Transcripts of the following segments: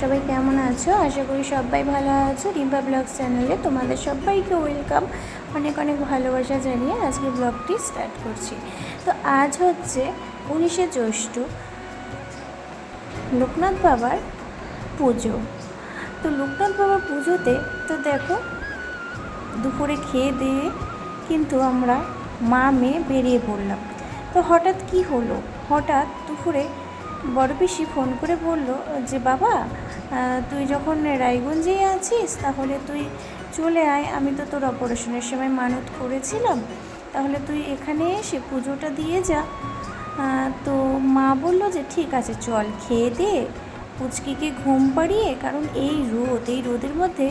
সবাই কেমন আছো? আশা করি সবাই ভালো আছো। রিম্পা ব্লগস চ্যানেলে তোমাদের সবাইকে ওয়েলকাম। অনেক অনেক ভালোবাসা জানিয়ে আজকে ব্লগটি স্টার্ট করছি। তো আজ হচ্ছে উনিশে জ্যৈষ্ঠ লোকনাথ বাবার পুজো। তো লোকনাথ বাবার পুজোতে তো দেখো, দুপুরে খেয়ে দিয়ে কিন্তু আমরা মা, মেয়ে বেরিয়ে পড়লাম। তো হঠাৎ কি হলো? হঠাৎ দুপুরে বড় পিসি ফোন করে বলল যে, বাবা তুই যখন রায়গঞ্জেই আছিস, তাহলে তুই চলে আয়। আমি তো তোর অপারেশনের সময় মানত করেছিলাম। তাহলে তুই এখানে এসে পুজোটা দিয়ে যা। তো মা বলল যে, ঠিক আছে, চল খেয়ে দে। পুচকিকে ঘুম পাড়িয়ে, কারণ এই রোদ, এই রোদের মধ্যে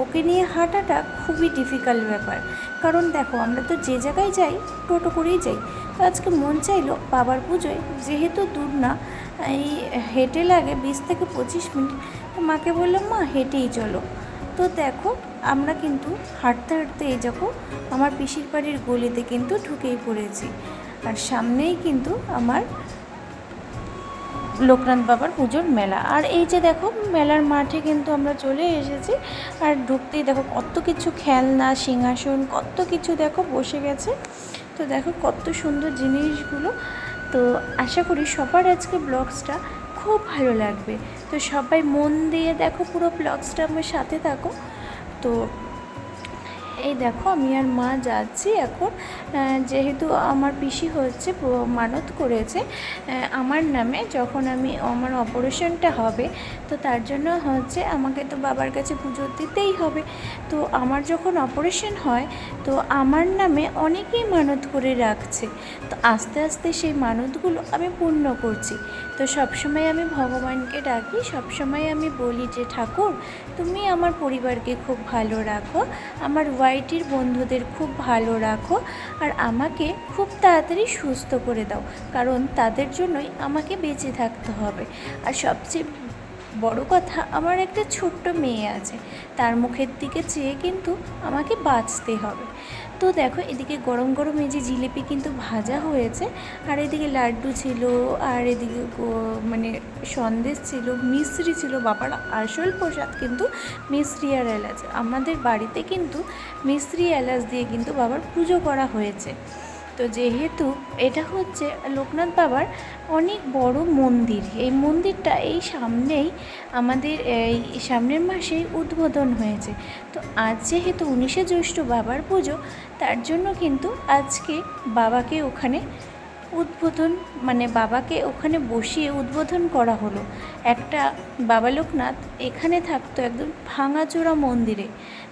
ওকে নিয়ে হাঁটাটা খুবই ডিফিকাল্ট ব্যাপার। কারণ দেখো, আমরা তো যে জায়গায় যাই, টোটো করেই যাই। তো আজকে মন চাইলো বাবার পুজোয়, যেহেতু দূর না এই হেঁটে লাগে বিশ থেকে পঁচিশ মিনিট। তো মাকে বললাম, মা, হেঁটেই চলো। তো দেখো, আমরা কিন্তু হাঁটতে হাঁটতে এই যখন আমার পিসির বাড়ির গলিতে কিন্তু ঢুকেই পড়েছি। আর সামনেই কিন্তু আমার লোকনাথ বাবার পুজোর মেলা। আর এই যে দেখো, মেলার মাঠে কিন্তু আমরা চলে এসেছি। আর ঢুকতেই দেখো, কত কিছু খেলনা, সিংহাসন, কত কিছু দেখো বসে গেছে। তো দেখো, কত সুন্দর জিনিসগুলো। তো আশা করি সবার আজকে ব্লগসটা খুব ভালো লাগবে। তো সবাই মন দিয়ে দেখো পুরো ব্লগসটা আমার সাথে থাকো। তো এই দেখো, আমি আর মা যাচ্ছি এখন। যেহেতু আমার পিসি হচ্ছে মানত করেছে আমার নামে যখন আমি, আমার অপারেশনটা হবে, তো তার জন্য হচ্ছে আমাকে তো বাবার কাছে পুজো দিতেই হবে। তো আমার যখন অপারেশন হয়, তো আমার নামে অনেকেই মানত করে রাখছে। তো আস্তে আস্তে সেই মানতগুলো আমি পূর্ণ করছি। তো সবসময় আমি ভগবানকে ডাকি, সবসময় আমি বলি যে, ঠাকুর তুমি আমার পরিবারকে খুব ভালো রাখো, আমার ওয়াইটির বন্ধুদের খুব ভালো রাখো, আর আমাকে খুব তাড়াতাড়ি সুস্থ করে দাও, কারণ তাদের জন্যই আমাকে বেঁচে থাকতে হবে। আর সবচেয়ে বড় কথা, আমার একটা ছোট্ট মেয়ে আছে, তার মুখের দিকে চেয়ে কিন্তু আমাকে বাঁচতে হবে। তো দেখো, এদিকে গরম গরম এই যে জিলিপি কিন্তু ভাজা হয়েছে, আর এদিকে লাড্ডু ছিল, আর এদিকে মানে সন্দেশ ছিল, মিশ্রি ছিল, বাবার আসল প্রসাদ কিন্তু মিশ্রি আর এলাচ। আমাদের বাড়িতে কিন্তু মিশ্রি এলাচ দিয়ে কিন্তু বাবার পুজো করা হয়েছে। তো যেহেতু এটা হচ্ছে লোকনাথ বাবার অনেক বড় মন্দির। এই মন্দিরটা এই সামনেই আমাদের এই সামনের মাসেই উদ্বোধন হয়েছে। তো আজ যেহেতু উনিশে জ্যৈষ্ঠ বাবার পুজো, তার জন্য কিন্তু আজকে বাবাকে ওখানে উদ্বোধন মানে বাবাকে ওখানে বসিয়ে উদ্বোধন করা হলো। একটা বাবা লোকনাথ এখানে থাকতো একদম ভাঙাচোরা মন্দিরে।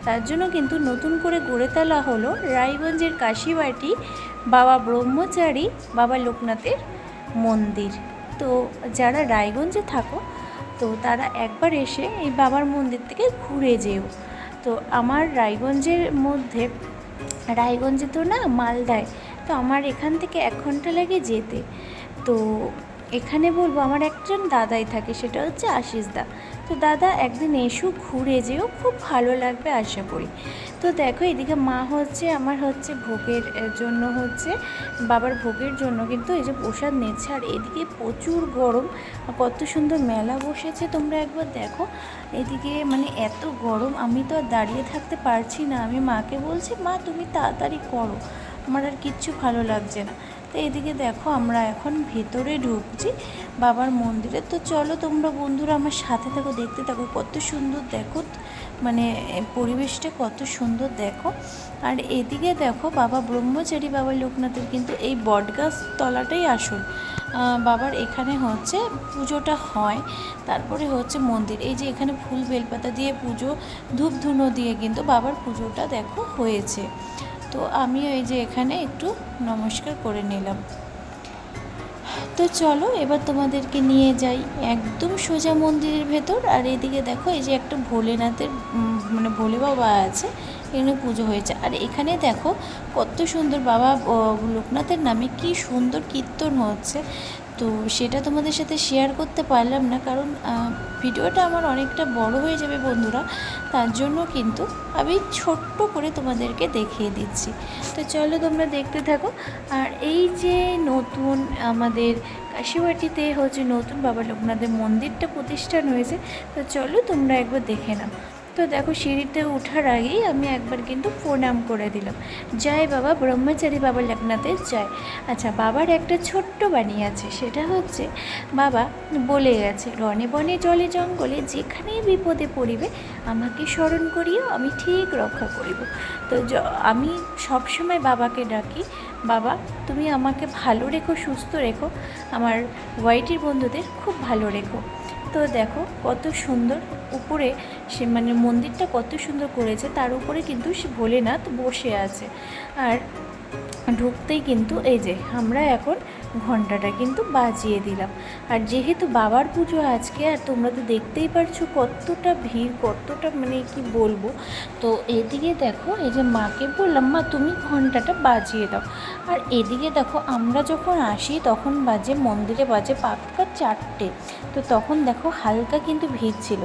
তার জন্য কিন্তু নতুন করে গড়ে তোলা হলো রায়গঞ্জের কাশিবাটি বাবা ব্রহ্মচারী, বাবা লোকনাথের মন্দির। তো যারা রায়গঞ্জে থাকো, তো তারা একবার এসে এই বাবার মন্দির থেকে ঘুরে যেও। তো আমার রায়গঞ্জের মধ্যে, রায়গঞ্জে তো না মালদায়, তো আমার এখান থেকে এক ঘণ্টা লাগে যেতে। তো এখানে বলব আমার একজন দাদাই থাকে, সেটা হচ্ছে আশিস দা। তো দাদা, একদিন এসো, ঘুরে যেও, খুব ভালো লাগবে আশা করি। তো দেখো, এদিকে মা হচ্ছে, আমার হচ্ছে ভোগের জন্য হচ্ছে, বাবার ভোগের জন্য কিন্তু এই যে প্রসাদ নিচ্ছে। আর এদিকে প্রচুর গরম কত সুন্দর মেলা বসেছে, তোমরা একবার দেখো। এদিকে মানে এত গরম, আমি তো আর দাঁড়িয়ে থাকতে পারছি না। আমি মাকে বলছি, মা, তুমি তাড়াতাড়ি করো, আমার আর কিচ্ছু ভালো লাগছে না। তো এদিকে দেখো, আমরা এখন ভেতরে ঢুকছি। বাবার মন্দিরে। তো চলো তোমরা বন্ধুরা আমার সাথে থাকো, দেখতে থাকো। কত সুন্দর দেখো মানে পরিবেশটা কত সুন্দর দেখো। আর এদিকে দেখো, বাবা ব্রহ্মচারী, বাবা লোকনাথের কিন্তু এই বটগাছ তলাটাই আসল বাবার এখানে হচ্ছে পুজোটা হয়, তারপরে হচ্ছে মন্দির। এই যে এখানে ফুল বেলপাতা দিয়ে পুজো ধূপ ধুনো দিয়ে কিন্তু বাবার পুজোটা দেখো হয়েছে। তো আমি এই যে এখানে একটু নমস্কার করে নিলাম। তো চলো, এবার তোমাদেরকে নিয়ে যাই একদম সোজা মন্দিরের ভেতর। আর এদিকে দেখো, এই যে একটা ভোলেনাথের মানে ভোলে বাবা আছে, এখানে পুজো হয়েছে। আর এখানে দেখো, কত সুন্দর বাবা লোকনাথের নামে কি সুন্দর কীর্তন হচ্ছে। তো সেটা তোমাদের সাথে শেয়ার করতে পারলাম না, কারণ ভিডিওটা আমার অনেকটা বড় হয়ে যাবে বন্ধুরা, তার জন্য কিন্তু আমি ছোট্ট করে তোমাদেরকে দেখিয়ে দিচ্ছি। তো চলো তোমরা দেখতে থাকো। আর এই যে নতুন আমাদের কাশিবাটিতে হচ্ছে নতুন বাবা লোকনাথের মন্দিরটা প্রতিষ্ঠান হয়েছে, তো চলো তোমরা একবার দেখে নাও। তো দেখো সিঁড়িতে ওঠার আগেই আমি একবার কিন্তু প্রণাম করে দিলাম। জয় বাবা, ব্রহ্মচারী বাবা লোকনাথের জয়। আচ্ছা বাবার একটা ছোট্ট বাণী আছে, সেটা হচ্ছে, বাবা বলে গেছে রনে বনে জলে জঙ্গলে যেখানেই বিপদে পড়িবে, আমাকে স্মরণ করিও, আমি ঠিক রক্ষা করিব। তো আমি সবসময় বাবাকে ডাকি, বাবা, তুমি আমাকে ভালো রেখো, সুস্থ রেখো, আমার ওয়াইটির বন্ধুদের খুব ভালো রেখো। তো দেখো কত সুন্দর উপরে সে মানে মন্দিরটা কত সুন্দর করেছে, তার উপরে কিন্তু সে ভোলেনাথ বসে আছে। আর ঢুকতেই কিন্তু এই যে আমরা এখন ঘন্টাটা কিন্তু বাজিয়ে দিলাম। আর যেহেতু বাবার পুজো আজকে, আর তোমরা তো দেখতেই পারছ কতটা ভিড়, কতটা মানে কি বলব? তো এদিকে দেখো, এই যে মাকে বললাম, মা, তুমি ঘন্টাটা বাজিয়ে দাও। আর এদিকে দেখো, আমরা যখন আসি, তখন বাজে, মন্দিরে বাজে পাক্কা চারটে। তো তখন দেখো হালকা কিন্তু ভিড় ছিল।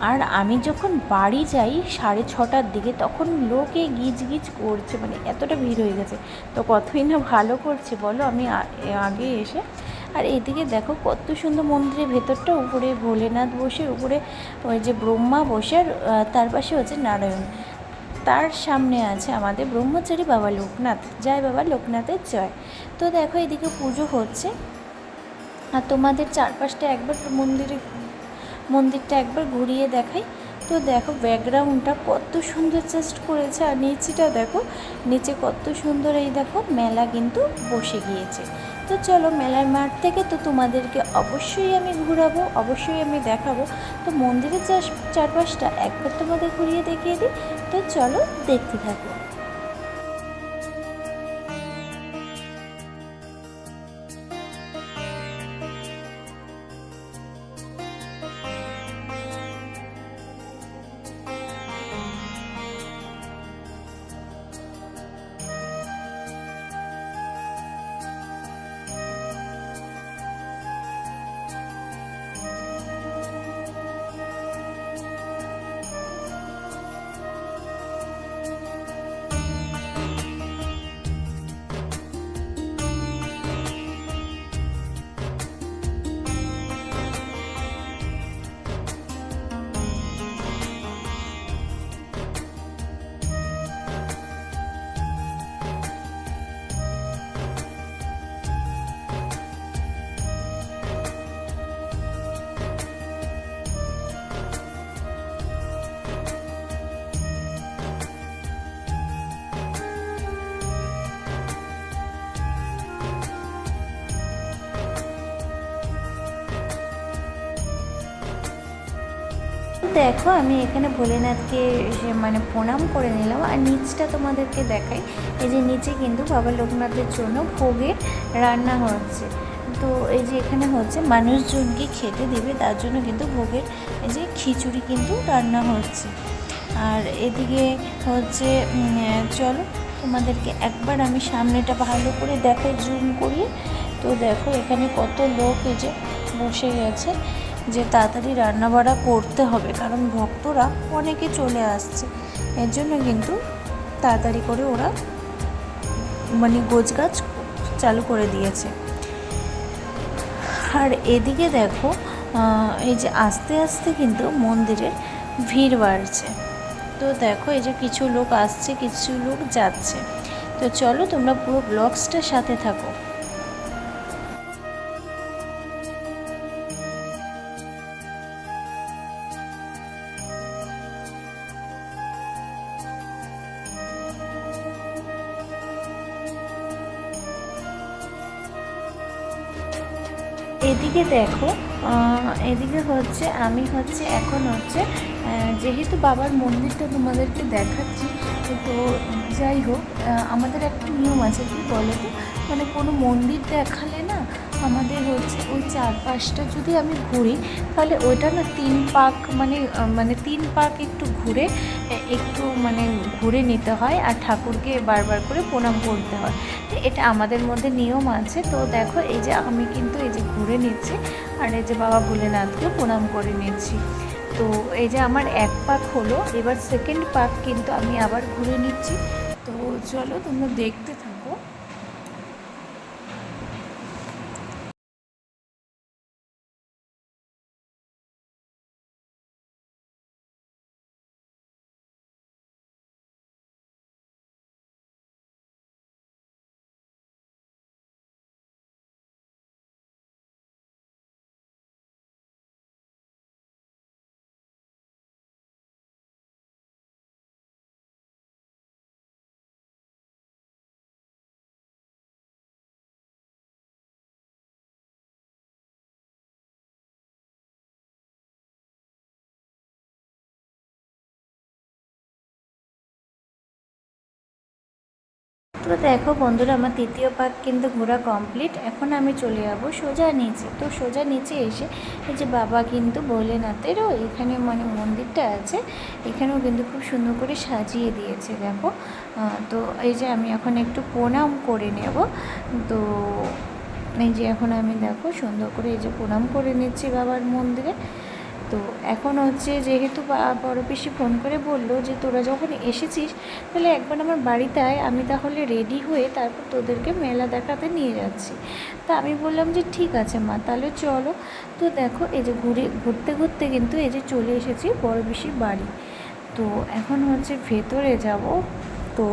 আর আমি যখন বাড়ি যাই সাড়ে ছটার দিকে, তখন লোকে গিজ গিজ করছে মানে এতটা ভিড় হয়ে গেছে। তো কতই না ভালো করছে, বলো? আমি আগে এসে। আর এদিকে দেখো কত সুন্দর মন্দিরের ভেতরটা, উপরে ভোলেনাথ বসে, উপরে ওই যে ব্রহ্মা বসে, আর তার পাশে হচ্ছে নারায়ণ। তার সামনে আছে আমাদের ব্রহ্মচারী বাবা লোকনাথ। জয় বাবা লোকনাথের জয়। তো দেখো এদিকে পুজো হচ্ছে। আর তোমাদের চারপাশটা একবার মন্দিরে, মন্দিরটা একবার ঘুরিয়ে দেখাই। তো দেখো ব্যাকগ্রাউন্ডটা কত সুন্দর চেস্ট করেছে আর নিচেটা দেখো, নিচে কত সুন্দর এই দেখো মেলা কিন্তু বসে গিয়েছে। তো চলো মেলার মাঠ থেকে তো তোমাদেরকে অবশ্যই আমি ঘুরাবো, অবশ্যই আমি দেখাবো। তো মন্দিরের চারপাশটা একবার তোমাদের ঘুরিয়ে দেখিয়ে দিই। তো চলো দেখতে থাকো। দেখো, আমি এখানে ভোলেনাথকে মানে প্রণাম করে নিলাম। আর নিচটা তোমাদেরকে দেখাই। এই যে নিচে কিন্তু বাবা লোকনাথের জন্য ভোগের রান্না হচ্ছে। তো এই যে এখানে হচ্ছে, মানুষজনকে খেতে দেবে, তার জন্য কিন্তু ভোগের এই যে খিচুড়ি কিন্তু রান্না হচ্ছে। আর এদিকে হচ্ছে চলো তোমাদেরকে একবার আমি সামনেটা ভালো করে দেখাই, জুম করিয়ে। তো দেখো এখানে কত লোক এই যে বসে গেছে। যে তাড়াতাড়ি রান্না রান্নাবাড়া করতে হবে, কারণ ভক্তরা অনেকে চলে আসছে। এর জন্য কিন্তু তাড়াতাড়ি করে ওরা মানে গোছগাছ চালু করে দিয়েছে। আর এদিকে দেখো এই যে আস্তে আস্তে কিন্তু মন্দিরের ভিড় বাড়ছে। তো দেখো, এই যে কিছু লোক আসছে, কিছু লোক যাচ্ছে। তো চলো তোমরা পুরো ব্লগসটার সাথে থাকো। এদিকে দেখো এদিকে হচ্ছে, আমি হচ্ছে, এখন হচ্ছে যেহেতু বাবার মন্দিরটা তোমাদেরকে দেখাচ্ছি, তো যাই হোক আমাদের একটা নিয়ম আছে, কি বলো তো মানে কোনো মন্দির দেখালে না আমাদের হচ্ছে ওই চারপাশটা যদি আমি ঘুরি, তাহলে ওইটা না তিন পাক মানে মানে তিন পাক একটু ঘুরে একটু মানে ঘুরে নিতে হয় আর ঠাকুরকে বারবার করে প্রণাম করতে হয়। তো এটা আমাদের মধ্যে নিয়ম আছে। তো দেখো, এই যে আমি কিন্তু এই যে ঘুরে নিচ্ছি আর এই যে বাবা ভোলেনাথকে প্রণাম করে নিচ্ছি। তো এই যে আমার এক পাক হলো, এবার সেকেন্ড পাক কিন্তু আমি আবার ঘুরে নিচ্ছি। তো চলো তোমরা দেখতে থাকো। তো দেখো বন্ধুরা, আমার তৃতীয় পাক কিন্তু ঘোরা কমপ্লিট এখন আমি চলে যাব সোজা নিচে। তো সোজা নিচে এসে এই যে বাবা কিন্তু ভোলেনাথেরও এখানে মানে মন্দিরটা আছে, এখানেও কিন্তু খুব সুন্দর করে সাজিয়ে দিয়েছে, দেখো। তো এই যে আমি এখন একটু প্রণাম করে নেব। তো এই যে এখন আমি দেখো সুন্দর করে এই যে প্রণাম করে নিচ্ছি বাবার মন্দিরে। তো এখন হচ্ছে যেহেতু বড় পিসি ফোন করে বলল যে তোরা যখন এসেছিস, তাহলে একবার আমার বাড়িতে আয় আমি তাহলে রেডি হয়ে তারপর তোদেরকে মেলা দেখাতে নিয়ে যাচ্ছি। তা আমি বললাম যে ঠিক আছে মা, তাহলে চলো। তো দেখো এই যে ঘুরে, ঘুরতে ঘুরতে কিন্তু এই যে চলে এসেছি বড় পিসির বাড়ি। তো এখন হচ্ছে ভেতরে যাব। তো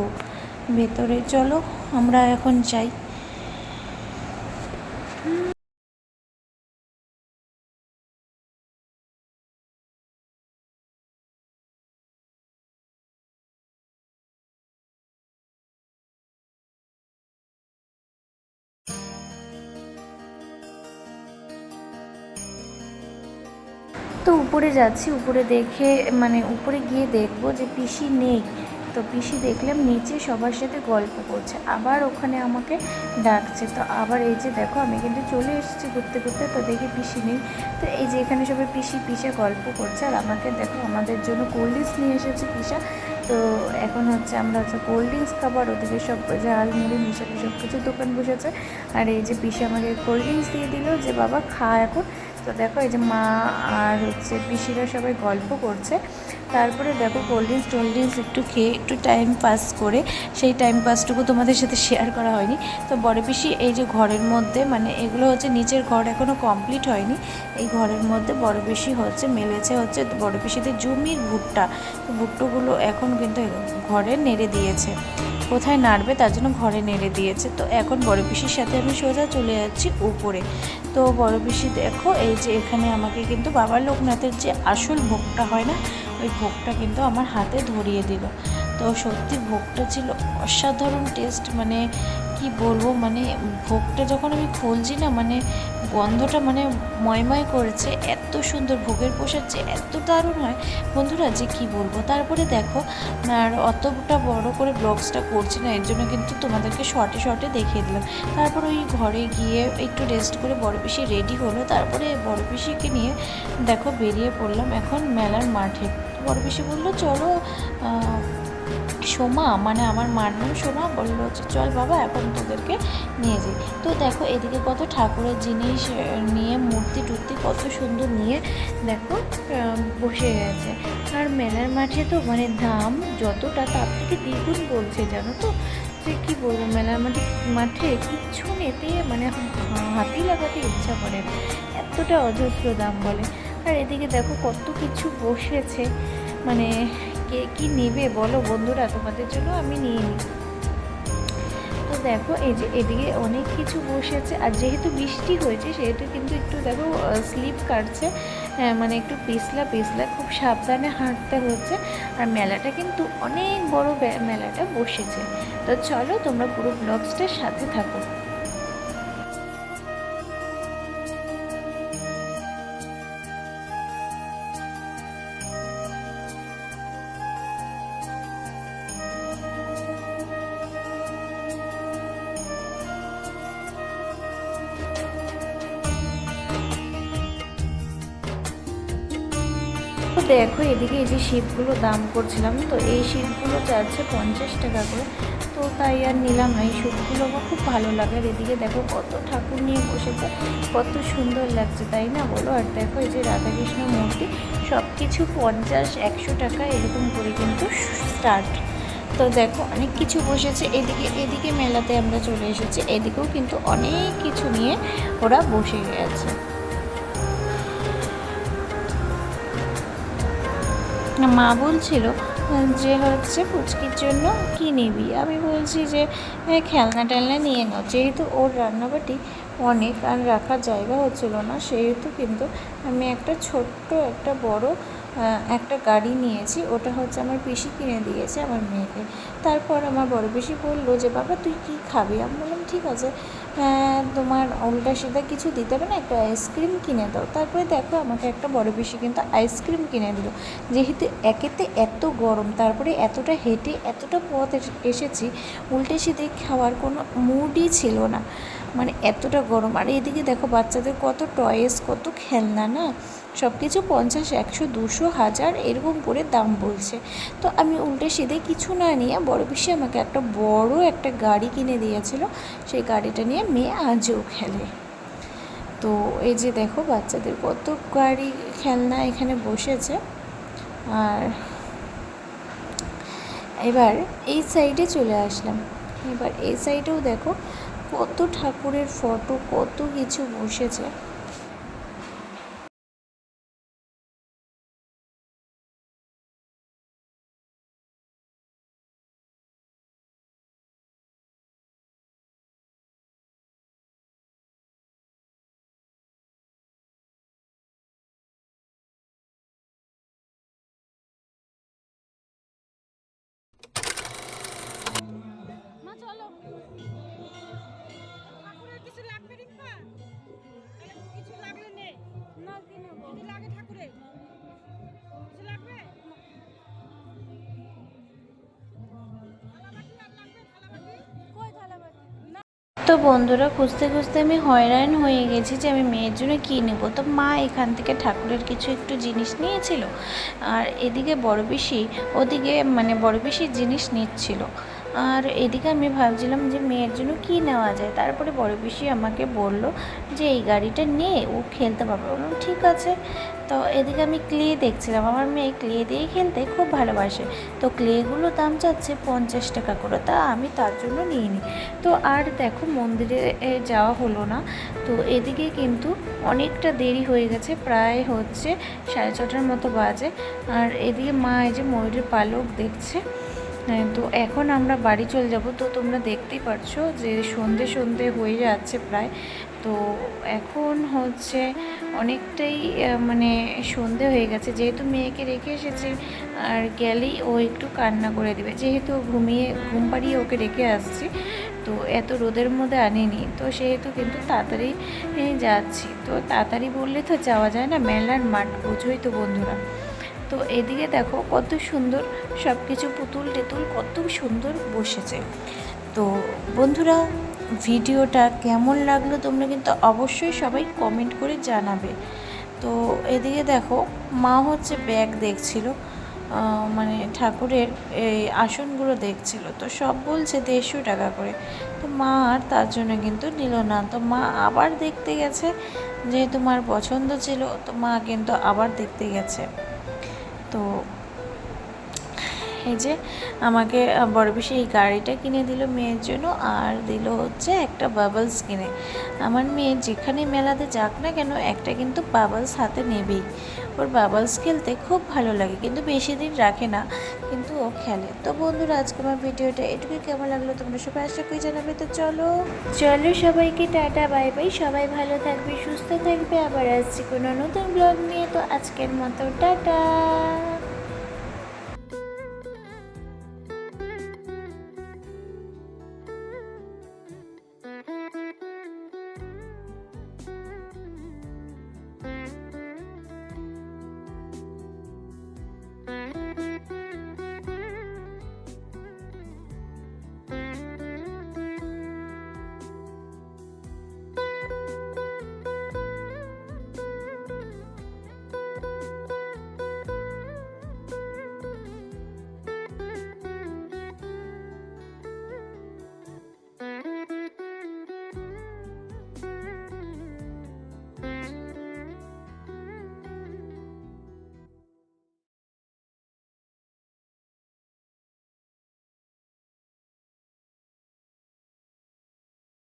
ভেতরে চলো, আমরা এখন যাই। তো উপরে যাচ্ছি, উপরে দেখে মানে উপরে গিয়ে দেখব যে পিসি নেই। তো পিসি দেখলাম নিচে সবার সাথে গল্প করছে, আবার ওখানে আমাকে ডাকছে। তো আবার এই যে দেখো, আমি কিন্তু চলে এসেছি ঘুরতে ঘুরতে, তো দেখি পিসি নেই। তো এই যে এখানে সবাই পিসি, পিসে গল্প করছে, আর আমাকে দেখো আমাদের জন্য কোল্ড ড্রিঙ্কস নিয়ে এসেছে পিসা। তো এখন হচ্ছে আমরা হচ্ছে কোল্ড ড্রিঙ্কস খাবার ওদিকে সব ঝাল মুড়ি মিশালি সব কিছু দোকান বসেছে। আর এই যে পিসা আমাকে কোল্ড ড্রিঙ্কস দিয়ে দিল যে, বাবা খা এখন। তো দেখো এই যে মা আর হচ্ছে পিসিরা সবাই গল্প করছে। তারপরে দেখো কোল্ড ড্রিঙ্কস টোল্ড ড্রিঙ্কস একটু খেয়ে একটু টাইম পাস করে, সেই টাইম পাসটুকু তোমাদের সাথে শেয়ার করা হয়নি। তো বড় পিসি এই যে ঘরের মধ্যে মানে এগুলো হচ্ছে নিচের ঘর এখনও কমপ্লিট হয়নি। এই ঘরের মধ্যে বড় পিসি হচ্ছে, মেলেছে হচ্ছে বড় পিসিদের জমির ভুট্টা। তো ভুট্টোগুলো এখন কিন্তু ঘরে নেড়ে দিয়েছে। কোথায় নাড়বে তার জন্য ঘরে নেড়ে দিয়েছে। তো এখন বড় পিসির সাথে আমি সোজা চলে যাচ্ছি উপরে। তো বড় পিসি দেখো, এই যে এখানে আমাকে কিন্তু বাবার লোকনাথের যে আসল ভোগটা হয় না, ওই ভোগটা কিন্তু আমার হাতে ধরিয়ে দিল। তো সত্যি ভোগটা ছিল অসাধারণ টেস্ট মানে কি বলব? মানে ভোগটা যখন আমি খুলছি না মানে গন্ধটা মানে ময়ময় করেছে, এত সুন্দর ভোগের প্রসাদ যে এত দারুণ হয়। বন্ধুরা, যে কি বলব? তারপরে দেখো, আর অতটা বড় করে ব্লগসটা করছি না, এর জন্য কিন্তু তোমাদেরকে শর্টে শর্টে দেখিয়ে দিলাম। তারপর ওই ঘরে গিয়ে একটু রেস্ট করে বড় পিসি রেডি হলো। তারপরে বড় পিসিকে নিয়ে দেখো বেরিয়ে পড়লাম এখন মেলার মাঠে। বড় পিসি বলল, চলো সোমা মানে আমার মার নাম সোমা, বলল যে, চল বাবা, এখন তোদেরকে নিয়ে যাই। তো দেখো, এদিকে কত ঠাকুরের জিনিস নিয়ে, মূর্তি টুর্তি কত সুন্দর নিয়ে, দেখো বসে গেছে। আর মেলার মাঠে তো মানে দাম যতটা, তার থেকে দ্বিগুণ বলছে, জানো তো? যে, কী বলব, মেলার মাঠে মাঠে কিচ্ছু নিতে মানে হা- হাতেই লাগাতে ইচ্ছা করে এতটা অজস্র দাম বলে। আর এদিকে দেখো, কত কিছু বসেছে মানে কে কি নেবে বলো বন্ধুরা তোমাদের জন্য আমি নিয়ে নিই। তো দেখো এই যে এদিকে অনেক কিছু বসেছে আর যেহেতু বৃষ্টি হয়েছে সেহেতু কিন্তু একটু দেখো স্লিপ কাটছে। আহ, মানে একটু পিছলা পিছলা খুব সাবধানে হাঁটতে হচ্ছে। আর মেলাটা কিন্তু অনেক বড় মেলাটা বসেছে। তো চলো তোমরা পুরো ব্লগসটার সাথে থাকো। দেখো, এদিকে এই যে শীতগুলো দাম করছিলাম, তো এই শীতগুলো যাচ্ছে পঞ্চাশ টাকা করে। তো তাই আর নিলাম না, এই শীতগুলো আমার খুব ভালো লাগে। আর এদিকে দেখো কত ঠাকুর নিয়ে বসেছে, কত সুন্দর লাগছে, তাই না বলো? আর দেখো এই যে রাধাকৃষ্ণ মূর্তি সব কিছু পঞ্চাশ, একশো টাকা, এরকম করে কিন্তু স্টার্ট তো দেখো অনেক কিছু বসেছে, এদিকে এদিকে মেলাতে আমরা চলে এসেছি, এদিকেও কিন্তু অনেক কিছু নিয়ে ওরা বসে গেছে। মা বলছিল যে হচ্ছে পুচকির জন্য কী নিবি? আমি বলছি যে "হ্যাঁ, খেলনা টেলনা নিয়ে নাও। যেহেতু ওর রান্নাবাটি অনেক আর রাখার জায়গা হচ্ছিল না সেহেতু কিন্তু আমি একটা ছোট্ট একটা বড় একটা গাড়ি নিয়েছি ওটা হচ্ছে আমার পিসি কিনে দিয়েছে আমার মেয়েকে। তারপর আমার বড় পিসি বলল যে বাবা তুই কী খাবি? আমি বললাম ঠিক আছে। তোমার উল্টা সিধা কিছু দিতে হবে না, একটা আইসক্রিম কিনে দাও। তারপরে দেখো আমাকে একটা বড় বেশি কিন্তু আইসক্রিম কিনে দিল। যেহেতু একেতে এত গরম, তারপরে এতটা হেঁটে এতটা পথ এস- এসেছি, উল্টে সিধে খাওয়ার কোনো মুডই ছিল না। মানে এতটা গরম। আর এদিকে দেখো বাচ্চাদের কত টয়েস কত খেলনা না? সব কিছু পঞ্চাশ, একশো, দুশো, হাজার এরকম করে দাম বলছে। তো আমি উল্টে সিধে কিছু না নিয়ে বড় পিসি আমাকে একটা বড় একটা গাড়ি কিনে দিয়েছিল। সেই গাড়িটা নিয়ে মেয়ে আজও খেলে। তো এই যে দেখো বাচ্চাদের কত গাড়ি খেলনা এখানে বসেছে। আর এবার এই সাইডে চলে আসলাম। এবার এই সাইডেও দেখো কত ঠাকুরের ফটো, কত কিছু বসেছে। তো বন্ধুরা, খুঁজতে খুঁজতে আমি হয়রান হয়ে গেছি যে আমি মেয়ের জন্য কী নেব। তো মা এখান থেকে ঠাকুরের কিছু একটু জিনিস নিয়েছিল আর এদিকে বড় পিসি, ওদিকে মানে বড় পিসির জিনিস নিচ্ছিল। আর এদিকে আমি ভাবছিলাম যে মেয়ের জন্য কী নেওয়া যায়? তারপরে বড় পিসি আমাকে বলল যে এই গাড়িটা নিয়ে ও খেলতে পারবে। বললাম, ঠিক আছে। তো এদিকে আমি ক্লে দেখছিলাম। আমার মেয়ে ক্লে দিয়ে খেলতে খুব ভালোবাসে। তো ক্লেগুলো দাম চাচ্ছে পঞ্চাশ টাকা করে। তা আমি তার জন্য নিইনি। তো আর দেখো, মন্দিরে যাওয়া হলো না। তো এদিকে কিন্তু অনেকটা দেরি হয়ে গেছে। প্রায় হচ্ছে সাড়ে ছটার মতো বাজে। আর এদিকে মা এই যে ময়ূরের পালক দেখছে। তো এখন আমরা বাড়ি চলে যাব। তো তোমরা দেখতেই পারছ যে সন্ধে সন্ধে হয়ে যাচ্ছে প্রায়। তো এখন হচ্ছে অনেকটাই মানে সন্ধে হয়ে গেছে। যেহেতু মেয়েকে রেখে এসেছি, আর গেলেই ও একটু কান্না করে দেবে। যেহেতু ঘুমিয়ে, ঘুম পাড়িয়ে ওকে রেখে আসছি, তো এত রোদের মধ্যে আনিনি। তো সেহেতু কিন্তু তাড়াতাড়ি যাচ্ছি। তো তাড়াতাড়ি বললে তো যাওয়া যায় না, মেলার মাঠ। বোঝোই তো বন্ধুরা। তো এদিকে দেখো কত সুন্দর সব কিছু পুতুল টেতুল কত সুন্দর বসেছে। তো বন্ধুরা, ভিডিওটা কেমন লাগল তোমরা কিন্তু অবশ্যই সবাই কমেন্ট করে জানাবে। তো এদিকে দেখো, মা হচ্ছে ব্যাগ দেখছিল মানে ঠাকুরের এই আসনগুলো দেখছিল। তো সব বলছে দেড়শো টাকা করে। তো মা আর তার জন্য কিন্তু নিল না। তো মা আবার দেখতে গেছে যেহেতু মার পছন্দ ছিল, তো মা কিন্তু আবার দেখতে গেছে। তো এই যে আমাকে বড় বেশি এই গাড়িটা কিনে দিল মেয়ের জন্য আর দিল হচ্ছে একটা বাবলস কিনে। আমার মেয়ে যেখানে মেলাতে যাক না কেন, একটা কিন্তু বাবলস হাতে নেবেই। ওর বাবলস খেলতে খুব ভালো লাগে, কিন্তু বেশি দিন রাখে না, কিন্তু ও খেলে। তো বন্ধুরা, আজকে আমার ভিডিওটা এটুকুই। কেমন লাগল তোমরা সবাই আশা করি জানাবে। তো চলো। চলো সবাইকে টাটা, বাই বাই। সবাই ভালো থাকবে, সুস্থ থাকবে। আবার আসছি কোনো নতুন ব্লগ নিয়ে। তো আজকের মতো, টাটা।